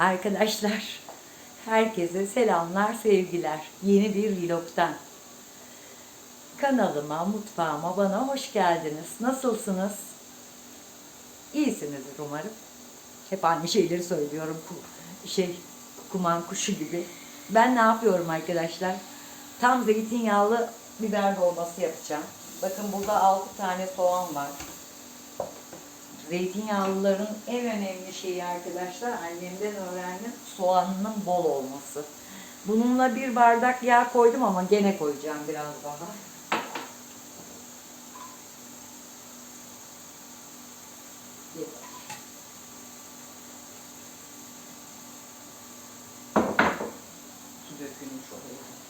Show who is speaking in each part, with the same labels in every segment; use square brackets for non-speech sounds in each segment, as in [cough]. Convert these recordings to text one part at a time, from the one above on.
Speaker 1: Arkadaşlar, herkese selamlar, sevgiler. Yeni bir vlogtan. Kanalıma, mutfağıma, bana hoş geldiniz. Nasılsınız? İyisinizdir umarım. Hep aynı şeyleri söylüyorum. Şey, kuman kuşu gibi. Ben ne yapıyorum arkadaşlar? Tam zeytinyağlı biber dolması yapacağım. Bakın burada 6 tane soğan var. Zeytinyağlıların en önemli şeyi arkadaşlar annemden öğrendim soğanının bol olması. Bununla bir bardak yağ koydum ama gene koyacağım biraz daha. Yeter. Su dökülmüş oraya.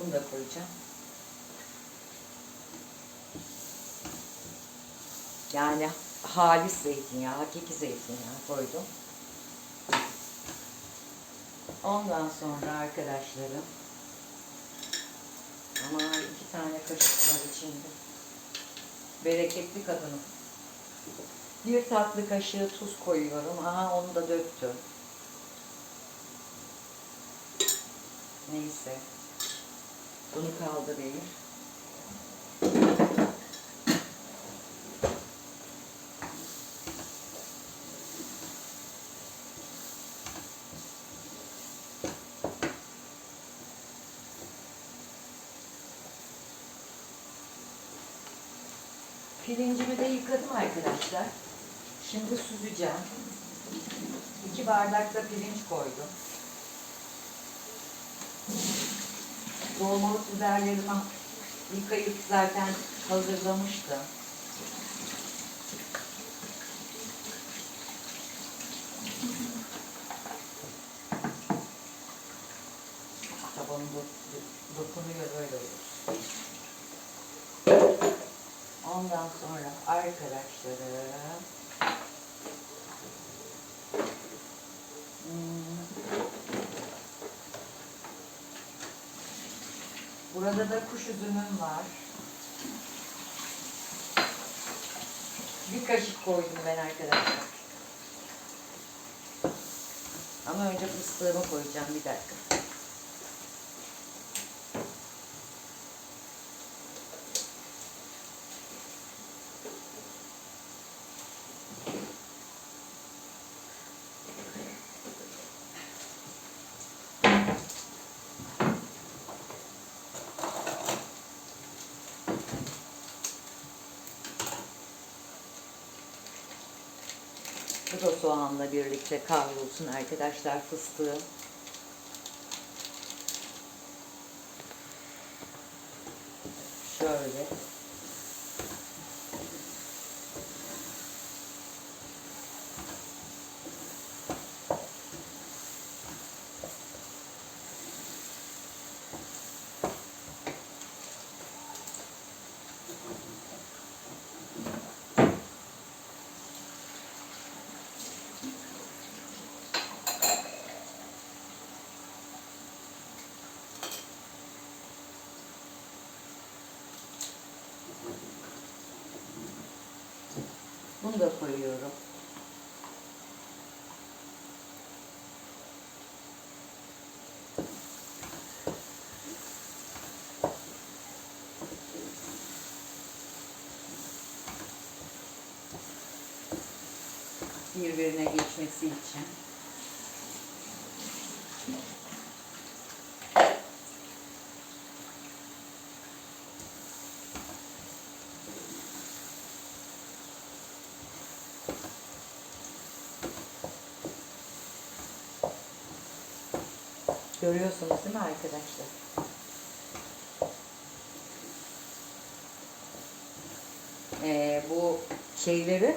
Speaker 1: Bunu da koyacağım. Yani halis zeytinyağı, hakiki zeytinyağı koydum. Ondan sonra arkadaşlarım ama iki tane kaşık var içinde. Bereketli kadınım. Bir tatlı kaşığı tuz koyuyorum. Aha onu da döktüm. Neyse. Bunu kaldırayım. Pirincimi de yıkadım arkadaşlar. Şimdi süzeceğim. İki bardak da pirinç koydum. Dolmalık biberlerimi yıkayıp zaten hazırlamıştım. Tabanı do- dokunuyor böyle olur. Ondan sonra arkadaşlarım hmm, Burada da kuş üzümüm var. Bir kaşık koydum ben arkadaşlar. Ama önce fıstığımı koyacağım bir dakika. Bu da soğanla birlikte kavrulsun arkadaşlar fıstığı. Şöyle. Da koyuyorum. Birbirine geçmesi için. Görüyorsunuz değil mi arkadaşlar? Ee, bu şeyleri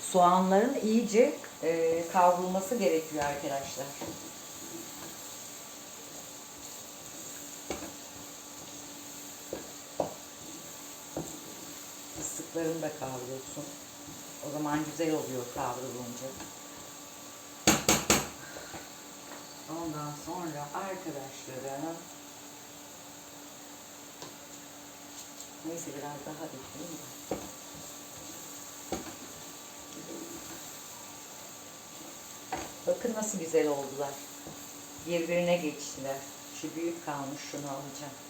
Speaker 1: soğanların iyice e, kavrulması gerekiyor arkadaşlar. Fıstıkların da kavrulsun. O zaman güzel oluyor kavrulunca. Ondan sonra arkadaşlarım Neyse biraz daha bekleyeyim de. Bakın nasıl güzel oldular. Birbirine geçtiler. Şu büyük kalmış şunu alacağım.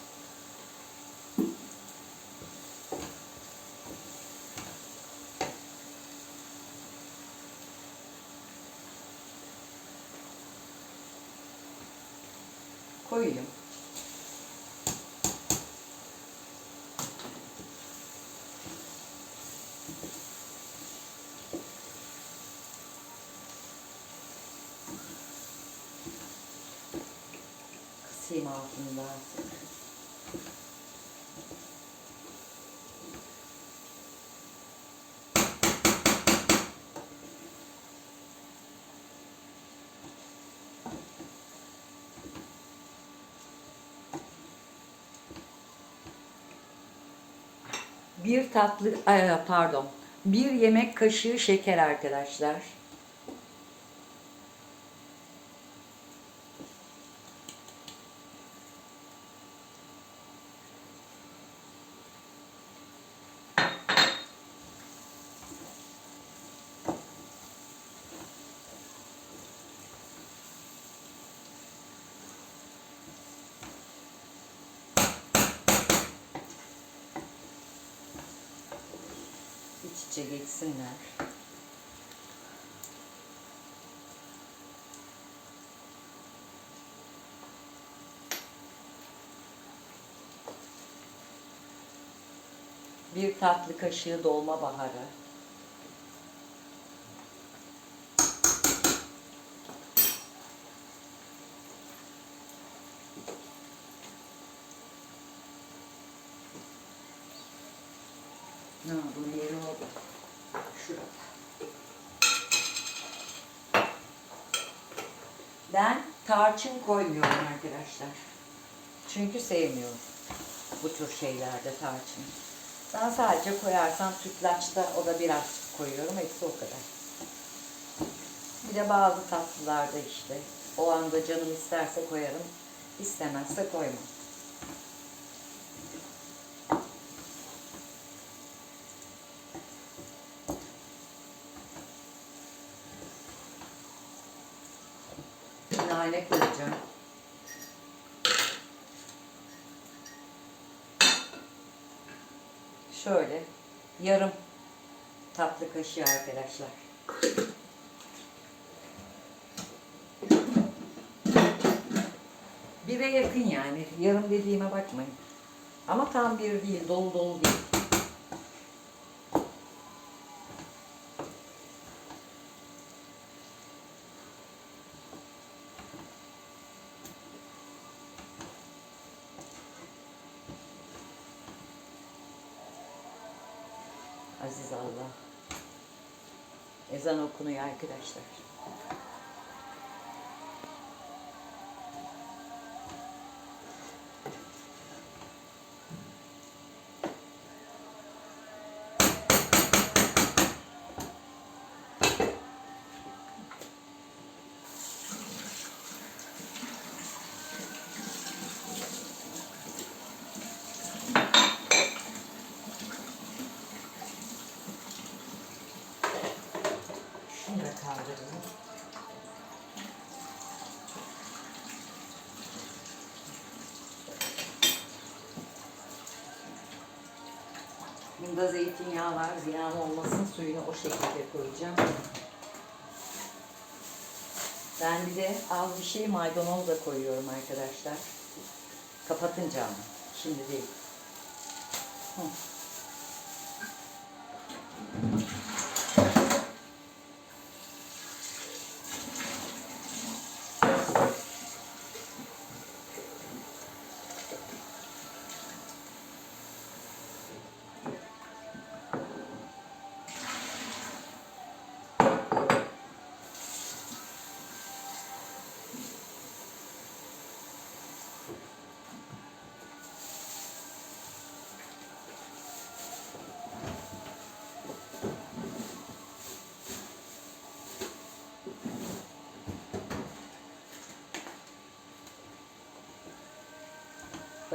Speaker 1: Koyayım. Kısayım altını daha sık. Bir tatlı, pardon, bir yemek kaşığı şeker arkadaşlar. İç içe geçsinler. Bir tatlı kaşığı dolma baharı. Ne bu yeri oldu? Şurada. Ben tarçın koymuyorum arkadaşlar. Çünkü sevmiyorum bu tür şeylerde tarçın. Ben sadece koyarsam sütlaçta o da biraz koyuyorum. Hepsi o kadar. Bir de bazı tatlılarda işte o anda canım isterse koyarım. istemezse koymam. Nane koyacağım. Şöyle yarım tatlı kaşığı arkadaşlar. Bire yakın yani. Yarım dediğime bakmayın. Ama tam bir değil, dolu dolu değil. Aziz Allah. Ezan okunuyor arkadaşlar. Bunda zeytinyağı var. Ziyan olmasın. Suyunu o şekilde koyacağım. Ben bir de az bir şey maydanoz da koyuyorum arkadaşlar. Kapatınca ama. Şimdi değil. Hı.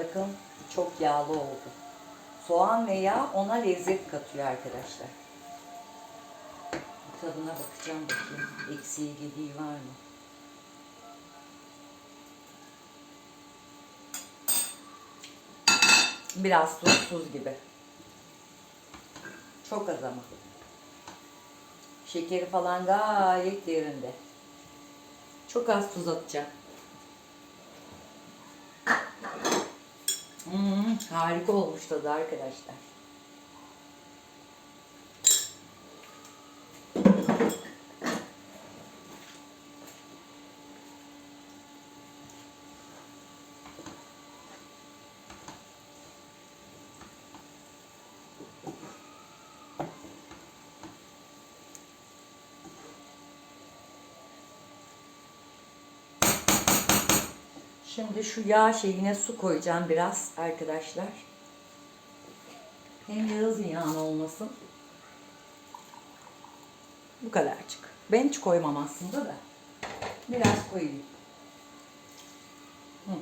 Speaker 1: Bakın çok yağlı oldu. Soğan ve yağ ona lezzet katıyor arkadaşlar. Tadına bakacağım bakayım. Eksiği gediği var mı? Biraz tuzsuz gibi. Çok az ama. Şekeri falan gayet yerinde. Çok az tuz atacağım. Hmm, harika olmuş tadı arkadaşlar. Şimdi şu yağ şeyine su koyacağım biraz arkadaşlar. Hem yağı ziyan olmasın. Bu kadarcık. Ben hiç koymam aslında da. Biraz koyayım. Hı.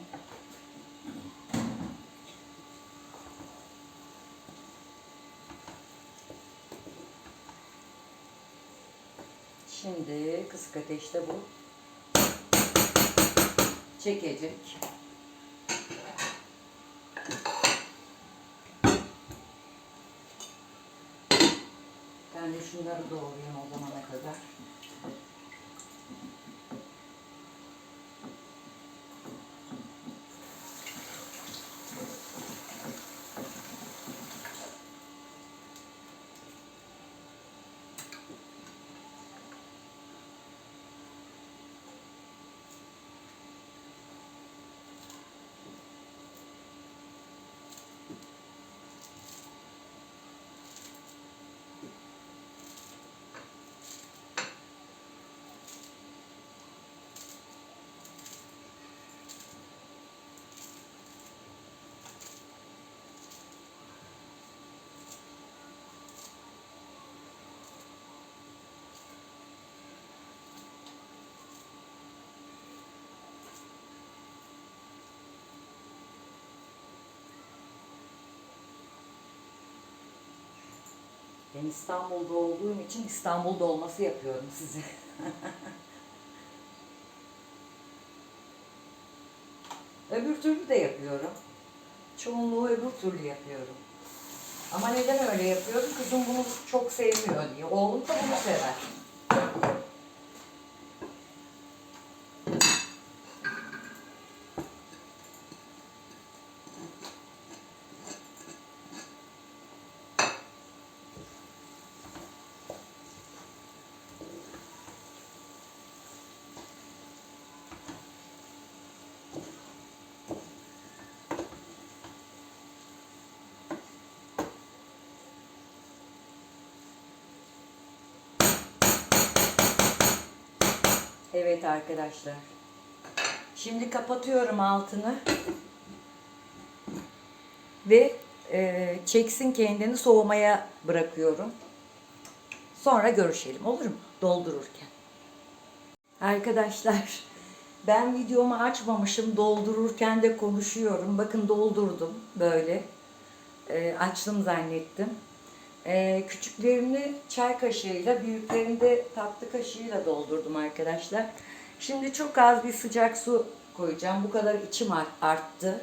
Speaker 1: Şimdi kısık ateşte bu çekecek. Ben de şunları doğrayayım o zamana kadar. Ben İstanbul'da olduğum için İstanbul dolması yapıyorum size. [laughs] öbür türlü de yapıyorum. Çoğunluğu öbür türlü yapıyorum. Ama neden öyle yapıyorum? Kızım bunu çok sevmiyor diye. Oğlum da bunu sever. Evet arkadaşlar. Şimdi kapatıyorum altını. Ve e, çeksin kendini soğumaya bırakıyorum. Sonra görüşelim olur mu? Doldururken. Arkadaşlar ben videomu açmamışım. Doldururken de konuşuyorum. Bakın doldurdum böyle. E, açtım zannettim. Ee, küçüklerini çay kaşığıyla, büyüklerini de tatlı kaşığıyla doldurdum arkadaşlar. Şimdi çok az bir sıcak su koyacağım. Bu kadar içim art- arttı.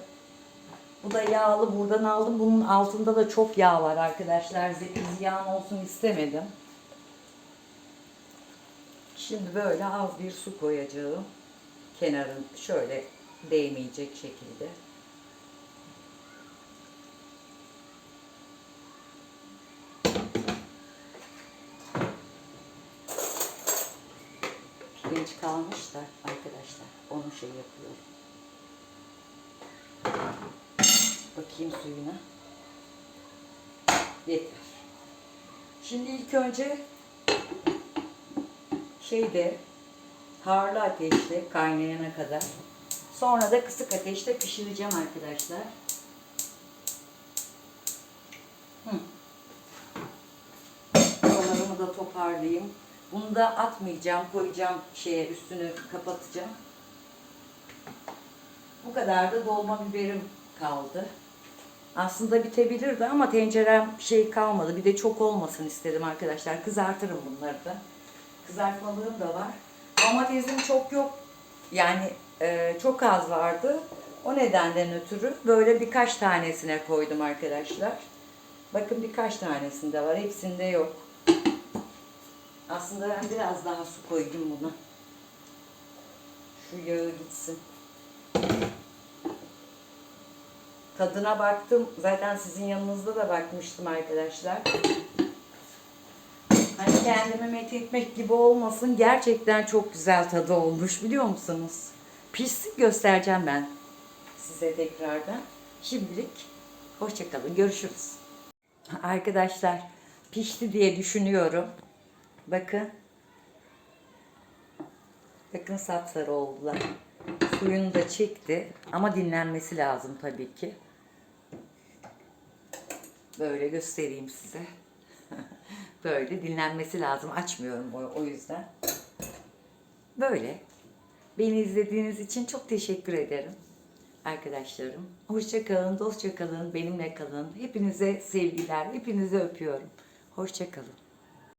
Speaker 1: Bu da yağlı buradan aldım. Bunun altında da çok yağ var arkadaşlar. Ziyan olsun istemedim. Şimdi böyle az bir su koyacağım. Kenarın şöyle değmeyecek şekilde. Pirinç kalmış da arkadaşlar onu şey yapıyorum. Bakayım suyuna. Yeter. Şimdi ilk önce şeyde harlı ateşte kaynayana kadar sonra da kısık ateşte pişireceğim arkadaşlar. Hı. Buralarımı da toparlayayım. Bunu da atmayacağım, koyacağım şeye üstünü kapatacağım. Bu kadar da dolma biberim kaldı. Aslında bitebilirdi ama tencerem şey kalmadı. Bir de çok olmasın istedim arkadaşlar. Kızartırım bunları da. Kızartmalığım da var. Domatesim çok yok. Yani e, çok az vardı. O nedenden ötürü böyle birkaç tanesine koydum arkadaşlar. Bakın birkaç tanesinde var. Hepsinde yok. Aslında ben biraz daha su koyayım buna. Şu yağı gitsin. Tadına baktım. Zaten sizin yanınızda da bakmıştım arkadaşlar. Hani kendimi met etmek gibi olmasın. Gerçekten çok güzel tadı olmuş biliyor musunuz? Pişsin göstereceğim ben size tekrardan. Şimdilik hoşçakalın. Görüşürüz. Arkadaşlar pişti diye düşünüyorum. Bakın. Bakın sapsarı oldular. Suyunu da çekti ama dinlenmesi lazım tabii ki. Böyle göstereyim size. [laughs] Böyle dinlenmesi lazım. Açmıyorum o, yüzden. Böyle. Beni izlediğiniz için çok teşekkür ederim. Arkadaşlarım. Hoşça kalın, dostça kalın, benimle kalın. Hepinize sevgiler, hepinizi öpüyorum. Hoşça kalın.